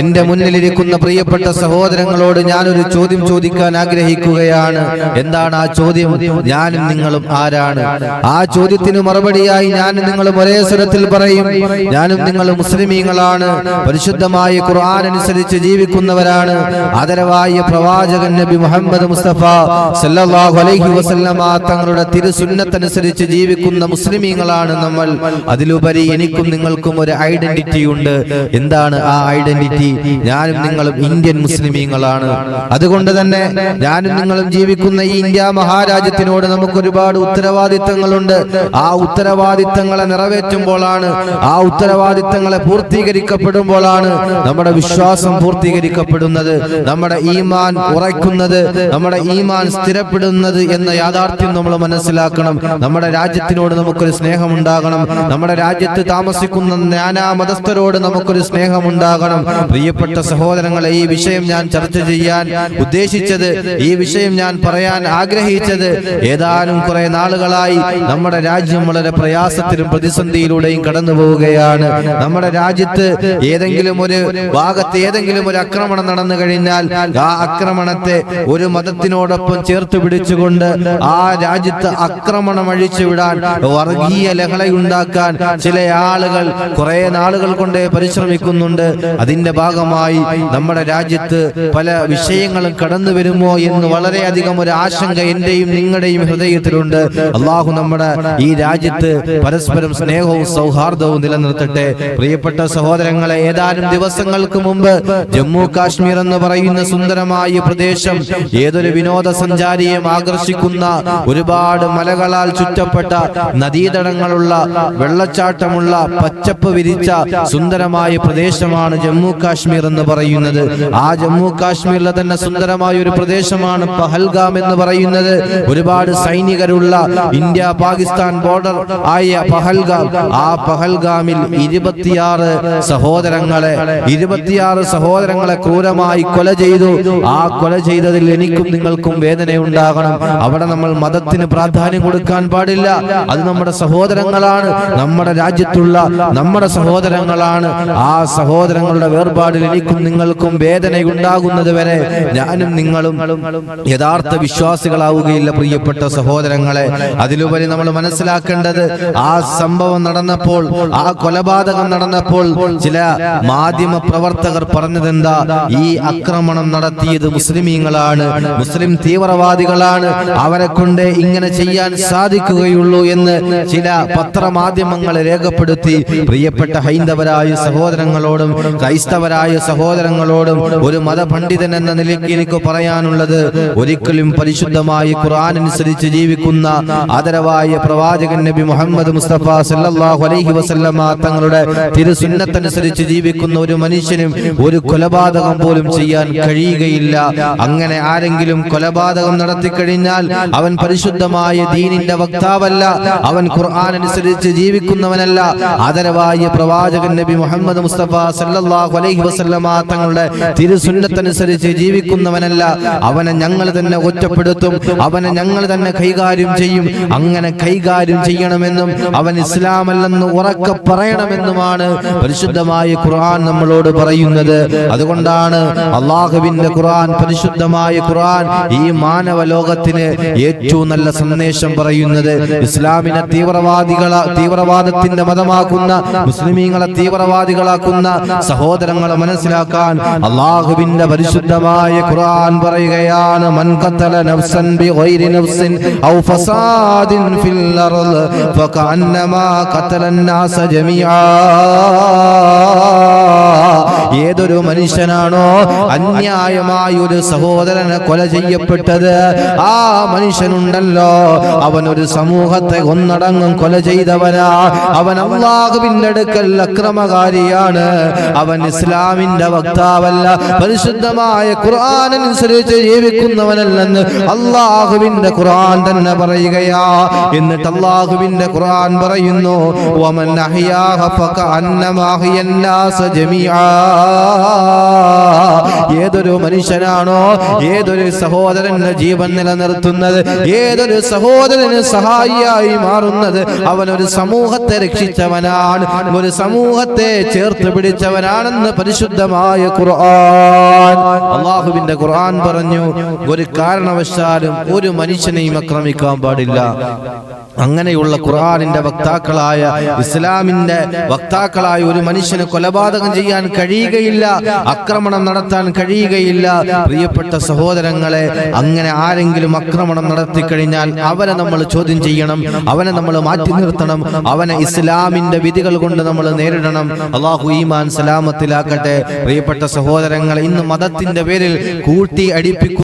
എന്റെ മുന്നിലിരിക്കുന്ന പ്രിയപ്പെട്ട സഹോദരങ്ങളോട് ഞാനൊരു ചോദ്യം ചോദിക്കാൻ ആഗ്രഹിക്കുകയാണ്. എന്താണ് ആ ചോദ്യം? ഞാനും നിങ്ങളും ആരാണ്? ആ ചോദ്യത്തിന് മറുപടിയായി ഞാനും നിങ്ങളും ഒരേ സ്വരത്തിൽ പറയും. ഞാനും നിങ്ങളും മുസ്ലിമീങ്ങളാണ്. പരിശുദ്ധമായ ഖുർആൻ അനുസരിച്ച് ജീവിക്കുന്നവരാണ്. ആദരവായ പ്രവാചകൻ നബി മുഹമ്മദ് മുസ്തഫ സല്ലല്ലാഹു അലൈഹി വസല്ലമ തങ്ങളുടെ തിരുസുന്നത്തനുസരിച്ച് ജീവിക്കുന്ന മുസ്ലിമീങ്ങളാണ് നമ്മൾ. അതിലുപരി എനിക്കും നിങ്ങൾക്കും ഒരു ഐഡന്റിറ്റി ഉണ്ട് എന്താണ് ആ ഐഡന്റിറ്റി ഞാനും നിങ്ങളും ഇന്ത്യൻ മുസ്ലിമീങ്ങളാണ്. അതുകൊണ്ട് തന്നെ ഞാനും നിങ്ങളും ജീവിക്കുന്ന ഈ ഇന്ത്യ മഹാരാജ്യത്തിനോട് നമുക്ക് ഒരുപാട് ഉത്തരവാദിത്തങ്ങളുണ്ട്. ആ ഉത്തരവാദിത്തങ്ങളെ നിറവേറ്റുമ്പോഴാണ് ആ ഉത്തരവാദിത്തങ്ങളെ പൂർത്തീകരിക്കപ്പെടുമ്പോഴാണ് നമ്മുടെ വിശ്വാസം പൂർത്തീകരിക്കപ്പെടുന്നത് നമ്മുടെ ഈമാൻ ഉറയ്ക്കുന്നത് നമ്മുടെ ഈമാൻ സ്ഥിരപ്പെടുന്നത് എന്ന യാഥാർത്ഥ്യം നമ്മൾ മനസ്സിലാക്കണം. നമ്മുടെ രാജ്യത്തിനോട് നമുക്കൊരു സ്നേഹമുണ്ടാകണം. നമ്മുടെ രാജ്യത്ത് താമസിക്കുന്ന നാനാ മതസ്ഥരോട് നമുക്കൊരു സ്നേഹമുണ്ടാകണം. പ്രിയപ്പെട്ട സഹോദരങ്ങളെ ഈ വിഷയം ഞാൻ ചർച്ച ചെയ്യാൻ ഉദ്ദേശിച്ചത് ഈ വിഷയം ഞാൻ പറയാൻ ആഗ്രഹിച്ചത് ഏതാനും കുറെ നാളുകളായി നമ്മുടെ രാജ്യം വളരെ പ്രയാസത്തിലും പ്രതിസന്ധിയിലൂടെയും കടന്നു പോവുകയാണ്. നമ്മുടെ രാജ്യത്ത് ഏതെങ്കിലും ഒരു ഭാഗത്ത് ഏതെങ്കിലും ഒരു ആക്രമണം നടന്നു കഴിഞ്ഞാൽ ആ ആക്രമണത്തെ ഒരു മതത്തിനോടൊപ്പം ചേർത്ത് പിടിച്ചുകൊണ്ട് ആ രാജ്യത്ത് ആക്രമണം അഴിച്ചുവിടാൻ വർഗീയ ലഹളയുണ്ടാക്കാൻ ചില ആളുകൾ കുറെ നാളുകൾ കൊണ്ടേ പരിശ്രമിക്കുന്നുണ്ട്. അതിന്റെ ഭാഗമായി നമ്മുടെ രാജ്യത്ത് പല വിഷയങ്ങളും കടന്നു വരുമോ എന്ന് വളരെയധികം ഒരു ആശങ്ക എന്റെയും നിങ്ങളുടെയും ഹൃദയത്തിലുണ്ട്. അള്ളാഹു നമ്മുടെ ഈ രാജ്യത്ത് പരസ്പരം സ്നേഹവും സൗഹാർദ്ദവും നിലനിർത്തട്ടെ. പ്രിയപ്പെട്ട സഹോദരങ്ങളെ ഏതാനും ദിവസങ്ങൾക്ക് മുമ്പ് ജമ്മു കാശ്മീർ എന്ന് പറയുന്ന സുന്ദരമായ പ്രദേശം ഏതൊരു വിനോദസഞ്ചാരിയെയും ആകർഷിക്കുന്ന ഒരുപാട് മലകളാൽ ചുറ്റപ്പെട്ട നദീതടങ്ങളുള്ള വെള്ളച്ചാട്ടമുള്ള പച്ചപ്പ് വിരിച്ച സുന്ദരമായ പ്രദേശമാണ് ജമ്മു കാശ്മീർ എന്ന് പറയുന്നത്. ആ ജമ്മു കാശ്മീരിലെ തന്നെ സുന്ദരമായ ഒരു പ്രദേശമാണ് പഹൽഗാം എന്ന് പറയുന്നത്. ഒരുപാട് സൈനികരുള്ള ഇന്ത്യ പാകിസ്ഥാൻ ബോർഡർ ആയ പഹൽഗാം. ആ പഹൽഗാമിൽ ഇരുപത്തിയാറ് സഹോദരങ്ങളെ ഇരുപത്തിയാറ് സഹോദരങ്ങളെ ക്രൂരമായി കൊല ചെയ്തു. ആ കൊല ചെയ്തതിൽ എനിക്കും നിങ്ങൾക്കും വേദന ഉണ്ടാകണം അവിടെ നമ്മൾ മതത്തിന് പ്രാധാന്യം കൊടുക്കാൻ പാടില്ല. അത് നമ്മുടെ സഹോദരങ്ങളാണ്. നമ്മുടെ രാജ്യത്തുള്ള നമ്മുടെ സഹോദരങ്ങളാണ്. ആ സഹോദരങ്ങളുടെ വേർപാടിൽ എനിക്കും നിങ്ങൾക്കും വേദന ഉണ്ടാകുന്നത് വരെ ഞാനും നിങ്ങളും യഥാർത്ഥ വിശ്വാസികളാവുകയില്ല പ്രിയപ്പെട്ട സഹോദരങ്ങളെ. അതിലുപരി നമ്മൾ മനസ്സിലാക്കേണ്ടത് ആ സംഭവം നടന്നപ്പോൾ ആ കൊലപാതകം നടന്നപ്പോൾ ചില മാധ്യമ പ്രവർത്തകർ പറഞ്ഞതെന്താ? ഈ ആക്രമണം നടത്തിയത് മുസ്ലിമീങ്ങളാണ് മുസ്ലിം തീവ്രവാദികളാണ്. അവരെ കൊണ്ട് ഇങ്ങനെ ചെയ്യാൻ സാധിക്കുകയുള്ളൂ എന്ന് ചില പത്രമാധ്യമങ്ങളെ രേഖപ്പെടുത്തി. പ്രിയപ്പെട്ട ഹൈന്ദവരായ സഹോദരങ്ങളോടും ക്രൈസ്തവരായ സഹോദരങ്ങളോടും ഒരു മതപണ്ഡിതൻ എന്ന നിലയ്ക്ക് എനിക്ക് പറയാനുള്ളത് ഒരിക്കലും പരിശുദ്ധമായി ഖുർആൻ അനുസരിച്ച് ജീവിക്കുന്ന ആദരവായ പ്രവാചകൻ നബി മുഹമ്മദ് മുസ്തഫ സല്ലല്ലാഹു അലൈഹി വസല്ലമ തങ്ങളുടെ തിരുസുന്നത്തനുസരിച്ച് ജീവിക്കുന്ന ഒരു മനുഷ്യനും ഒരു കൊലപാതകം പോലും ചെയ്യാൻ കഴിയുകയില്ല. അങ്ങനെ ആരെങ്കിലും കൊലപാതകം നടത്തി കഴിഞ്ഞാൽ അവൻ പരിശുദ്ധമായ ദീനിന്റെ വക്താവല്ല അവൻ ഖുർആൻ അനുസരിച്ച് ജീവിക്കുന്നവനല്ല. ആദരവായ പ്രവാചകൻ നബി മുഹമ്മദ് മുസ്തഫ അലൈഹി വസല്ലമ തങ്ങളുടെ തിരുസുന്നത്തനുസരിച്ച് ജീവിക്കുന്നവനല്ല. അവനെ ഞങ്ങൾ തന്നെ ഒറ്റപ്പെടുത്തും. അവനെ ഞങ്ങൾ തന്നെ കൈകാര്യം ചെയ്യും. അങ്ങനെ കൈകാര്യം ചെയ്യണമെന്നും അവൻ ഇസ്ലാമല്ലെന്ന് ഉറക്കെ പറയണമെന്നുമാണ് പരിശുദ്ധമായ ഖുർആൻ നമ്മളോട് പറയുന്നത്. അതുകൊണ്ടാണ് അള്ളാഹുവിന്റെ ഖുർആൻ പരിശുദ്ധമായ ഖുർആൻ ഈ മാനവ ലോകത്തിന് ഏറ്റവും നല്ല സന്ദേശം പറയുന്നത്. ഇസ്ലാമിനെ തീവ്രവാദികള തീവ്രവാദത്തിന്റെ മതമാക്കുന്ന മുസ്ലിമീങ്ങളെ തീവ്രവാദികളാക്കുന്ന സഹോദരങ്ങളെ മനസ്സിലാക്കാൻ അള്ളാഹുവിന്റെ പരിശുദ്ധമായ ഖുർആൻ പറയുകയാണ് മൻ ഖത്തല നഫ്സൻ ബിഗൈരി നഫ്സിൻ ഔ ഫസാദിൻ ഫിൽ അർള് ഫകഅന്നമാ ഖത്തല الناس ജമീആ ഏതൊരു മനുഷ്യനാണോ അന്യായമായ ഒരു സഹോദരനെ കൊല ചെയ്യപ്പെട്ടത്. ആ മനുഷ്യനുണ്ടല്ലോ. അവൻ ഒരു സമൂഹത്തെ ഒന്നടങ്കം കൊല ചെയ്തവനാ. അവൻ അള്ളാഹുവിന്റെ അടുക്കൽ അക്രമകാരിയാണ്. അവൻ ഇസ്ലാമിന്റെ വക്താവല്ല. പരിശുദ്ധമായ ഖുർആൻ അനുസരിച്ച് ജീവിക്കുന്നവനല്ലെന്ന് അള്ളാഹുവിന്റെ ഖുർആൻ തന്നെ പറയുകയാ. എന്നിട്ട് അള്ളാഹുവിന്റെ ഖുർആൻ പറയുന്നു വമൻ അഹിയാ ഫക അന്നമാഹിയന്നാസ ജമീആ. ഏതൊരു മനുഷ്യനാണോ ഏതൊരു സഹോദരന്റെ ജീവൻ നിലനിർത്തുന്നത് ഏതൊരു സഹോദരന് സഹായിയായി മാറുന്നത് അവനൊരു സമൂഹത്തെ രക്ഷിച്ചവനാണ് ഒരു സമൂഹത്തെ ചേർത്ത് പിടിച്ചവനാണെന്ന് പരിശുദ്ധമായ ഖുർആൻ. അള്ളാഹുവിന്റെ ഖുർആൻ പറഞ്ഞു ഒരു കാരണവശാലും ഒരു മനുഷ്യനെയും അക്രമിക്കാൻ പാടില്ല. അങ്ങനെയുള്ള ഖുർആാനിന്റെ വക്താക്കളായ ഇസ്ലാമിന്റെ വക്താക്കളായ ഒരു മനുഷ്യന് കൊലപാതകം ചെയ്യാൻ കഴിയുകയില്ല. ആക്രമണം നടത്താൻ കഴിയുകയില്ല. പ്രിയപ്പെട്ട സഹോദരങ്ങളെ അങ്ങനെ ആരെങ്കിലും ആക്രമണം നടത്തി കഴിഞ്ഞാൽ അവനെ നമ്മൾ ചോദ്യം ചെയ്യണം അവനെ നമ്മൾ മാറ്റി നിർത്തണം അവനെ ഇസ്ലാമിന്റെ വിധികൾ കൊണ്ട് നമ്മൾ നേരിടണം. അള്ളാഹു ഈമാൻ സലാമത്തിലാക്കട്ടെ. പ്രിയപ്പെട്ട സഹോദരങ്ങളെ ഇന്ന് മതത്തിന്റെ പേരിൽ കൂട്ടി അടിപ്പിക്കും